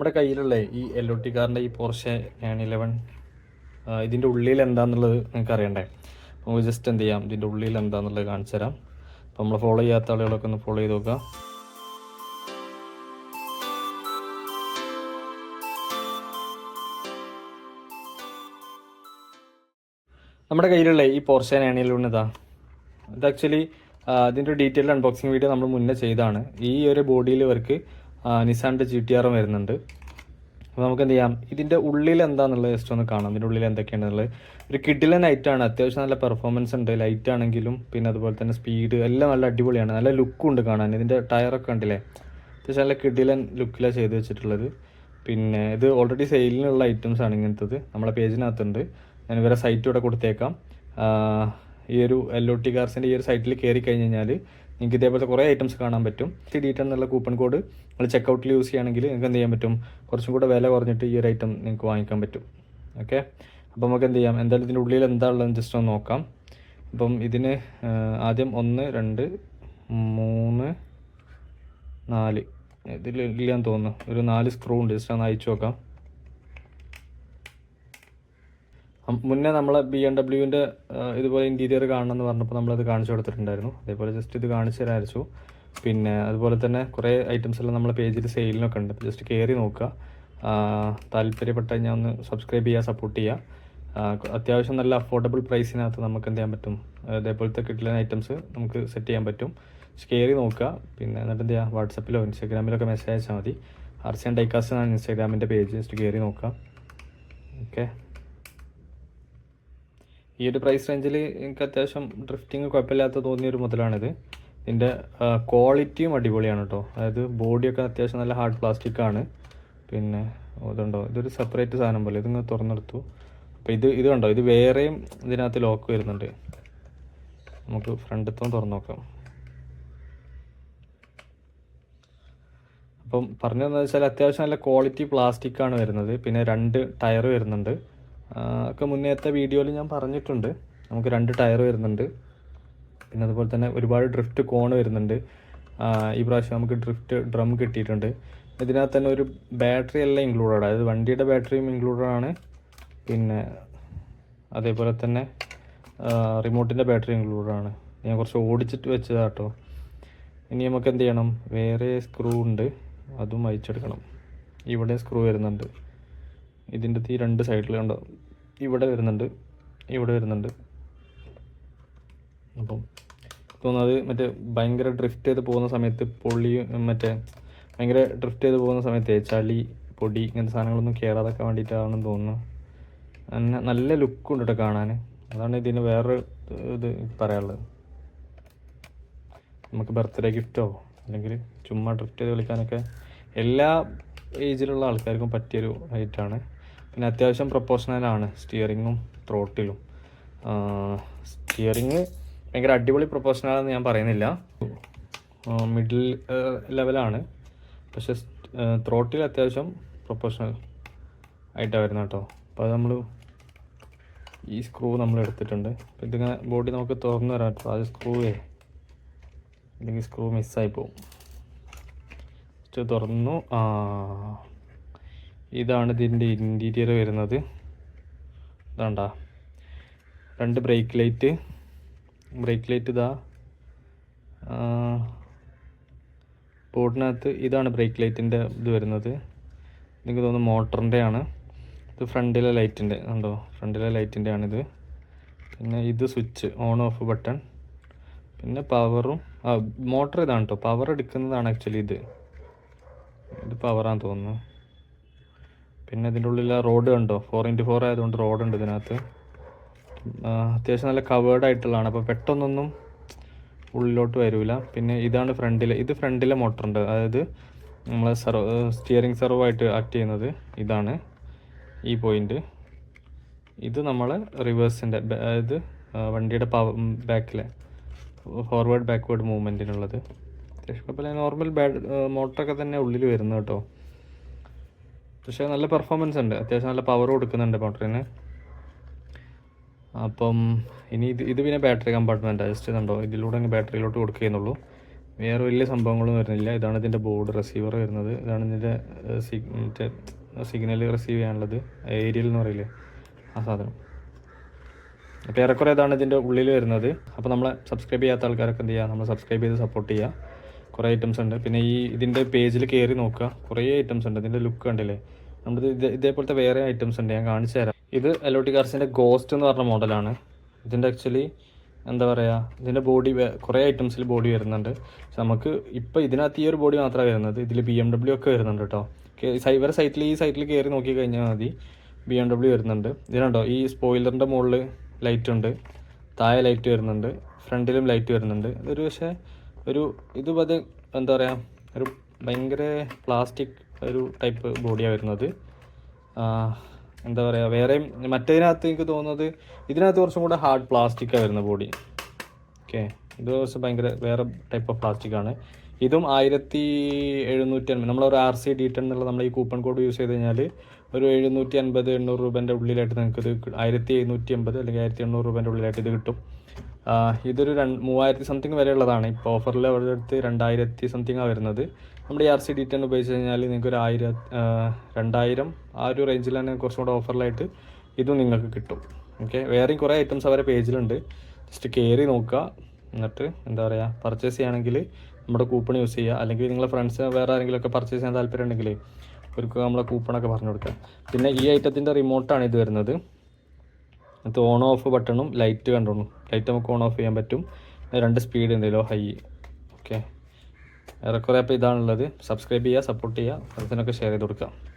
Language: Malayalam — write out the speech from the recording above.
നമ്മുടെ കയ്യിലുള്ള ഈ എൽ ഒ ടി കാറിന്റെ ഈ പോർഷെ നയൻ ഇലവൻ ഇതിന്റെ ഉള്ളിൽ എന്താണെന്നുള്ളത് നിങ്ങൾക്ക് അറിയണ്ടേ? നമുക്ക് ജസ്റ്റ് എന്ത് ചെയ്യാം? ഇതിന്റെ ഉള്ളിൽ എന്താണെന്നുള്ളത് കാണിച്ചു തരാം. അപ്പോൾ നമ്മൾ ഫോളോ ചെയ്യാത്ത ആളുകളൊക്കെ ഒന്ന് ഫോളോ ചെയ്ത് നോക്കുക നമ്മുടെ കയ്യിലുള്ള ഈ പോർഷൻ ഇലവൻ ഇതാ. ഇത് ആക്ച്വലി ഇതിന്റെ ഡീറ്റെയിൽ അൺബോക്സിങ് വീഡിയോ നമ്മൾ മുന്നേ ചെയ്താണ് ഈ ഒരു ബോഡിയിൽ ഇവർക്ക് നിസാന്റെ ജി ടി ആറും വരുന്നുണ്ട്. അപ്പോൾ നമുക്ക് എന്ത് ചെയ്യാം? ഇതിന്റെ ഉള്ളിൽ എന്താണെന്നുള്ളത് ജസ്റ്റ് ഒന്ന് കാണാം. ഇതിന്റെ ഉള്ളിൽ എന്തൊക്കെയാണെന്നുള്ളത്. ഒരു കിഡിലെ നൈറ്റാണ് അത്യാവശ്യം നല്ല പെർഫോമൻസ് ഉണ്ട്. ലൈറ്റ് ആണെങ്കിലും പിന്നെ അതുപോലെ തന്നെ സ്പീഡ് എല്ലാം നല്ല അടിപൊളിയാണ്. നല്ല ലുക്കും ഉണ്ട് കാണാൻ. ഇതിന്റെ ടയറൊക്കെ ഉണ്ടല്ലേ അത്യാവശ്യം നല്ല കിഡിലൻ ലുക്കിലാണ് ചെയ്ത് വെച്ചിട്ടുള്ളത്. പിന്നെ ഇത് ഓൾറെഡി സെയിലിനുള്ള ഐറ്റംസ് ആണ് ഇങ്ങനത്തത്. നമ്മളെ പേജിനകത്തുണ്ട് ഞാൻ ഇവരെ സൈറ്റ് ഇവിടെ കൊടുത്തേക്കാം. ഈ ഒരു എൽ ഒ ടി കാർസിന്റെ ഈ ഒരു സൈറ്റിൽ കയറി കഴിഞ്ഞ് കഴിഞ്ഞാൽ നിങ്ങൾക്ക് ഇതേപോലത്തെ കുറേ ഐറ്റംസ് കാണാൻ പറ്റും. ഡിറ്റൻ എന്നുള്ള കൂപ്പൺ കോഡ് നിങ്ങൾ ചെക്കൗട്ടിൽ യൂസ് ചെയ്യുകയാണെങ്കിൽ നിങ്ങൾക്ക് എന്ത് ചെയ്യാൻ പറ്റും? കുറച്ചും കൂടെ വില കുറഞ്ഞിട്ട് ഈ ഒരു ഐറ്റം നിങ്ങൾക്ക് വാങ്ങിക്കാൻ പറ്റും. ഓക്കെ അപ്പോൾ നമുക്ക് എന്ത് ചെയ്യാം? എന്തായാലും ഇതിന്റെ ഉള്ളിൽ എന്താ ഉള്ളതെന്ന് ജസ്റ്റ് ഒന്ന് നോക്കാം. അപ്പം ഇതിന് ആദ്യം ഒന്ന് രണ്ട് മൂന്ന് നാല്. ഇതിൽ ഇല്ലാന്ന് തോന്നുന്നു. ഒരു നാല് സ്ക്രൂ ഉണ്ട്. ജസ്റ്റ് ഒന്ന് അയച്ചു നോക്കാം. മുന്നേ നമ്മൾ ബി എം ഡബ്ല്യുവിന്റെ ഇതുപോലെ ഇന്റീരിയർ കാണണമെന്ന് പറഞ്ഞപ്പോൾ നമ്മളത് കാണിച്ചു കൊടുത്തിട്ടുണ്ടായിരുന്നു. അതേപോലെ ജസ്റ്റ് ഇത് കാണിച്ചു തരാച്ചു പിന്നെ അതുപോലെ തന്നെ കുറേ ഐറ്റംസ് എല്ലാം നമ്മളെ പേജിൽ സെയിലിനൊക്കെ ഉണ്ട്. ജസ്റ്റ് കയറി നോക്കുക. താല്പര്യപ്പെട്ട ഞാൻ ഒന്ന് സബ്സ്ക്രൈബ് ചെയ്യുക സപ്പോർട്ട് ചെയ്യുക. അത്യാവശ്യം നല്ല അഫോർഡബിൾ പ്രൈസിനകത്ത് നമുക്ക് എന്ത് ചെയ്യാൻ പറ്റും? അതേപോലത്തെ കിട്ടുന്ന ഐറ്റംസ് നമുക്ക് സെറ്റ് ചെയ്യാൻ പറ്റും. കയറി നോക്കുക. പിന്നെ എന്നിട്ട് എന്ത് ചെയ്യുക? വാട്സപ്പിലോ ഇൻസ്റ്റാഗ്രാമിലൊക്കെ മെസ്സേജ് അയച്ചാൽ മതി. ആർസിയൻ ഡൈക്കാസ്റ്റ് എന്നാണ് ഇൻസ്റ്റാഗ്രാമിന്റെ പേജ് ജസ്റ്റ് കയറി നോക്കുക. ഓക്കെ ഈ ഒരു പ്രൈസ് റേഞ്ചിൽ എനിക്ക് അത്യാവശ്യം ഡ്രിഫ്റ്റിംഗ് കുഴപ്പമില്ലാത്ത തോന്നിയ ഒരു മുതലാണിത്. ഇതിന്റെ ക്വാളിറ്റിയും അടിപൊളിയാണ് കേട്ടോ അതായത് ബോഡിയൊക്കെ അത്യാവശ്യം നല്ല ഹാർഡ് പ്ലാസ്റ്റിക് ആണ്. പിന്നെ ഇതുണ്ടോ? ഇതൊരു സെപ്പറേറ്റ് സാധനം പോലെ. ഇതിങ്ങനെ തുറന്നെടുത്തു. അപ്പോൾ ഇത് ഇത് കണ്ടോ? ഇത് വേറെയും ഇതിനകത്ത് ലോക്ക് വരുന്നുണ്ട്. നമുക്ക് ഫ്രണ്ടത്തും തുറന്നു നോക്കാം അപ്പം പറഞ്ഞതെന്ന് വെച്ചാൽ അത്യാവശ്യം നല്ല ക്വാളിറ്റി പ്ലാസ്റ്റിക് ആണ് വരുന്നത്. പിന്നെ രണ്ട് ടയർ വരുന്നുണ്ട്. ഒക്കെ മുന്നേത്തെ വീഡിയോയിൽ ഞാൻ പറഞ്ഞിട്ടുണ്ട്. നമുക്ക് രണ്ട് ടയർ വരുന്നുണ്ട്. പിന്നെ അതുപോലെ തന്നെ ഒരുപാട് ഡ്രിഫ്റ്റ് കോൺ വരുന്നുണ്ട്. ഈ പ്രാവശ്യം നമുക്ക് ഡ്രിഫ്റ്റ് ഡ്രം കിട്ടിയിട്ടുണ്ട്. ഇതിനകത്ത് തന്നെ ഒരു ബാറ്ററി എല്ലാം ഇൻക്ലൂഡഡ് അതായത് വണ്ടിയുടെ ബാറ്ററിയും ഇൻക്ലൂഡഡ് ആണ്. പിന്നെ അതേപോലെ തന്നെ റിമോട്ടിന്റെ ബാറ്ററി ഇൻക്ലൂഡഡ് ആണ്. ഞാൻ കുറച്ച് ഓടിച്ചിട്ട് വെച്ചതാണ് കേട്ടോ ഇനി നമുക്ക് എന്ത് ചെയ്യണം? വേറെ സ്ക്രൂ ഉണ്ട്. അതും അയച്ചെടുക്കണം ഇവിടെ സ്ക്രൂ വരുന്നുണ്ട്. ഇതിന്റെ ഈ രണ്ട് സൈഡിലുണ്ടോ ഇവിടെ വരുന്നുണ്ട് ഇവിടെ വരുന്നുണ്ട്. അപ്പം തോന്നുന്നത് മറ്റേ ഭയങ്കര ഡ്രിഫ്റ്റ് ചെയ്ത് പോകുന്ന സമയത്ത് പൊള്ളി മറ്റേ ഭയങ്കര ഡ്രിഫ്റ്റ് ചെയ്ത് പോകുന്ന സമയത്ത് ചളി പൊടി ഇങ്ങനത്തെ സാധനങ്ങളൊന്നും കയറാതൊക്കെ വേണ്ടിയിട്ടാണെന്ന് തോന്നുന്നു. അങ്ങനെ നല്ല ലുക്കുണ്ട് കേട്ടോ കാണാൻ അതാണ് ഇതിന് വേറെ ഇത് പറയാനുള്ളത്. നമുക്ക് ബർത്ത്ഡേ ഗിഫ്റ്റോ അല്ലെങ്കിൽ ചുമ്മാ ഡ്രിഫ്റ്റ് ചെയ്ത് കളിക്കാനൊക്കെ എല്ലാ ഏജിലുള്ള ആൾക്കാർക്കും പറ്റിയൊരു ഹൈറ്റാണ് പിന്നെ അത്യാവശ്യം പ്രൊപ്പോഷണലാണ് സ്റ്റിയറിങ്ങും ത്രോട്ടിലും സ്റ്റിയറിങ് ഭയങ്കര അടിപൊളി പ്രൊപ്പോഷണലാണെന്ന് ഞാൻ പറയുന്നില്ല. മിഡിൽ ലെവലാണ് പക്ഷെ ത്രോട്ടിൽ അത്യാവശ്യം പ്രൊപ്പോഷണൽ ആയിട്ടാണ് വരുന്നത് കേട്ടോ. അപ്പോൾ അത് നമ്മൾ ഈ സ്ക്രൂ നമ്മൾ എടുത്തിട്ടുണ്ട്. അപ്പോൾ ഇതിങ്ങനെ ബോഡി നമുക്ക് തുറന്നു വരാം കേട്ടോ അത് സ്ക്രൂവേ അല്ലെങ്കിൽ സ്ക്രൂ മിസ്സായി പോകും തുറന്നു. ആ ഇതാണ് ഇതിന്റെ ഇന്റീരിയർ വരുന്നത്. ഇതാണ്ട. രണ്ട് ബ്രേക്ക് ലൈറ്റ് ബ്രേക്ക് ലൈറ്റ് ഇതാ. ബോർഡിനകത്ത് ഇതാണ് ബ്രേക്ക് ലൈറ്റിന്റെ ഇത് വരുന്നത്. എനിക്ക് തോന്നുന്നു മോട്ടറിന്റെ ആണ് ഇത് ഫ്രണ്ടിലെ ലൈറ്റിന്റെ ഉണ്ടോ ഫ്രണ്ടിലെ ലൈറ്റിന്റെ ആണിത് പിന്നെ ഇത് സ്വിച്ച് ഓൺ ഓഫ് ബട്ടൺ പിന്നെ പവറും ആ മോട്ടർ ഇതാണ് കേട്ടോ പവർ എടുക്കുന്നതാണ് ആക്ച്വലി ഇത്. ഇത് പവറാന്ന് തോന്നുന്നു. പിന്നെ ഇതിന്റെ ഉള്ളിൽ റോഡ് കണ്ടോ? ഫോർ ഇന്റു ഫോർ ആയതുകൊണ്ട് റോഡ് ഉണ്ട് ഇതിനകത്ത് അത്യാവശ്യം നല്ല കവേർഡ് ആയിട്ടുള്ളതാണ്. അപ്പോൾ പെട്ടെന്നൊന്നും ഉള്ളിലോട്ട് വരില്ല പിന്നെ ഇതാണ് ഫ്രണ്ടിലെ ഇത് ഫ്രണ്ടിലെ മോട്ടറുണ്ട് അതായത് നമ്മൾ സെർവ് സ്റ്റിയറിംഗ് സെർവ് ആയിട്ട് ആക്ട് ചെയ്യുന്നത് ഇതാണ് ഈ പോയിന്റ് ഇത് നമ്മൾ റിവേഴ്സിന്റെ അതായത് വണ്ടിയുടെ പവർ ബാക്കിലെ ഫോർവേഡ് ബാക്ക്വേഡ് മൂവ്മെന്റിനുള്ളത് അത്യാവശ്യം കുഴപ്പമില്ല. നോർമൽ ബാഡ് മോട്ടറൊക്കെ തന്നെ ഉള്ളിൽ വരുന്നു കേട്ടോ. പക്ഷേ നല്ല പെർഫോമൻസ് ഉണ്ട്. അത്യാവശ്യം നല്ല പവർ കൊടുക്കുന്നുണ്ട് മോട്ടറിന് അപ്പം ഇനി ഇത് ഇത് പിന്നെ ബാറ്ററി കമ്പാർട്ട്മെന്റ് അഡ്ജസ്റ്റ് ചെയ്യുന്നുണ്ടോ ഇതിലൂടെ അങ്ങ് ബാറ്ററിയിലോട്ട് കൊടുക്കുകയെന്നുള്ളൂ വേറെ വലിയ സംഭവങ്ങളും വരുന്നില്ല. ഇതാണ് ഇതിന്റെ ബോർഡ് റിസീവർ വരുന്നത്. ഇതാണ് ഇതിന്റെ മറ്റേ സിഗ്നൽ റിസീവ് ചെയ്യാനുള്ളത്. ഏരിയൽ എന്ന് പറയില്ലേ ആ സാധനം. അപ്പോൾ ഏറെക്കുറെ ഇതാണ് ഇതിന്റെ ഉള്ളിൽ വരുന്നത്. അപ്പോൾ നമ്മളെ സബ്സ്ക്രൈബ് ചെയ്യാത്ത ആൾക്കാരൊക്കെ എന്ത് ചെയ്യുക നമ്മൾ സബ്സ്ക്രൈബ് ചെയ്ത് സപ്പോർട്ട് ചെയ്യുക കുറേ ഐറ്റംസ് ഉണ്ട്. പിന്നെ ഈ ഇതിന്റെ പേജിൽ കയറി നോക്കുക. കുറേ ഐറ്റംസ് ഉണ്ട്. ഇതിന്റെ ലുക്ക് കണ്ടില്ലേ? നമ്മുടെ ഇത് ഇതേപോലത്തെ വേറെ ഐറ്റംസ് ഉണ്ട്. ഞാൻ കാണിച്ചു തരാം. ഇത് എലോട്ടി കാർസിന്റെ ഗോസ്റ്റ് എന്ന് പറഞ്ഞ മോഡലാണ് ഇതിന്റെ ആക്ച്വലി എന്താ പറയുക ഇതിന്റെ ബോഡി കുറേ ഐറ്റംസിൽ ബോഡി വരുന്നുണ്ട്. നമുക്ക് ഇപ്പോൾ ഇതിനകത്ത് ഈ ഒരു ബോഡി മാത്രമേ വരുന്നത്. ഇതിൽ ബി എം ഡബ്ല്യു ഒക്കെ വരുന്നുണ്ട് കേട്ടോ സൈബർ സൈറ്റിൽ ഈ സൈറ്റിൽ കയറി നോക്കി കഴിഞ്ഞാൽ മതി. ബി എം ഡബ്ല്യു വരുന്നുണ്ട്. ഇതിനുണ്ടോ ഈ സ്പോയിലറിന്റെ മുകളിൽ ലൈറ്റ് ഉണ്ട്. താഴെ ലൈറ്റ് വരുന്നുണ്ട്. ഫ്രണ്ടിലും ലൈറ്റ് വരുന്നുണ്ട്. ഇതൊരു പക്ഷേ ഒരു ഇത് അത് എന്താ പറയുക ഒരു ഭയങ്കര പ്ലാസ്റ്റിക് ഒരു ടൈപ്പ് ബോഡിയാണ് വരുന്നത്. എന്താ പറയുക വേറെയും മറ്റേതിനകത്ത് എനിക്ക് തോന്നുന്നത് ഇതിനകത്ത് കുറച്ചും കൂടെ ഹാർഡ് പ്ലാസ്റ്റിക്കാണ് വരുന്ന ബോഡി ഓക്കെ ഇത് കുറച്ച് ഭയങ്കര വേറെ ടൈപ്പ് ഓഫ് പ്ലാസ്റ്റിക് ആണ്. ഇതും ആയിരത്തി എഴുന്നൂറ്റി അൻപത് നമ്മളൊരു ആർ സി ഡി ടെൻ എന്നുള്ള നമ്മൾ ഈ കൂപ്പൺ കോഡ് യൂസ് ചെയ്ത് കഴിഞ്ഞാൽ ഒരു എഴുന്നൂറ്റി അൻപത് എണ്ണൂറ് രൂപേന്റെ ഉള്ളിലായിട്ട് നിങ്ങൾക്ക് ഇത് കി- ആയിരത്തി എഴുന്നൂറ്റി അമ്പത് അല്ലെങ്കിൽ ആയിരത്തി എണ്ണൂറ് രൂപേന്റെ ഉള്ളിലായിട്ട് ഇത് കിട്ടും. ഇതൊരു രണ്ട് മൂവായിരത്തി സംതിങ് വരെയുള്ളതാണ്. ഇപ്പോൾ ഓഫറിൽ അവരുടെ അടുത്ത് രണ്ടായിരത്തി സംതിങ് ആണ് വരുന്നത്. നമ്മുടെ ആർ സി ഡി ടെൻ ഉപയോഗിച്ച് കഴിഞ്ഞാൽ നിങ്ങൾക്ക് ഒരു ആയിരം രണ്ടായിരം ആ ഒരു റേഞ്ചിൽ തന്നെ കുറച്ചും കൂടെ ഓഫറിലായിട്ട് ഇതും നിങ്ങൾക്ക് കിട്ടും. ഓക്കെ വേറെയും കുറേ ഐറ്റംസ് അവരെ പേജിലുണ്ട്. ജസ്റ്റ് കയറി നോക്കുക. എന്നിട്ട് എന്താ പറയുക പർച്ചേസ് ചെയ്യുകയാണെങ്കിൽ നമ്മുടെ കൂപ്പൺ യൂസ് ചെയ്യുക. അല്ലെങ്കിൽ നിങ്ങളെ ഫ്രണ്ട്സ് വേറെ ആരെങ്കിലുമൊക്കെ പർച്ചേസ് ചെയ്യാൻ താല്പര്യം ഉണ്ടെങ്കിൽ അവർക്ക് നമ്മളെ കൂപ്പണൊക്കെ പറഞ്ഞു കൊടുക്കുക. പിന്നെ ഈ ഐറ്റത്തിന്റെ റിമോട്ടാണ് ഇത് വരുന്നത്. അത് ഓൺ ഓഫ് ബട്ടണും ലൈറ്റ് കണ്ടോളൂ. ലൈറ്റ് നമുക്ക് ഓൺ ഓഫ് ചെയ്യാൻ പറ്റും. രണ്ട് സ്പീഡ് എന്തെങ്കിലും ഹൈ ഓക്കെ ഏറെക്കുറെ അപ്പോൾ ഇതാണുള്ളത്. സബ്സ്ക്രൈബ് ചെയ്യുക സപ്പോർട്ട് ചെയ്യുക. അതിനൊക്കെ ഷെയർ ചെയ്ത് കൊടുക്കുക.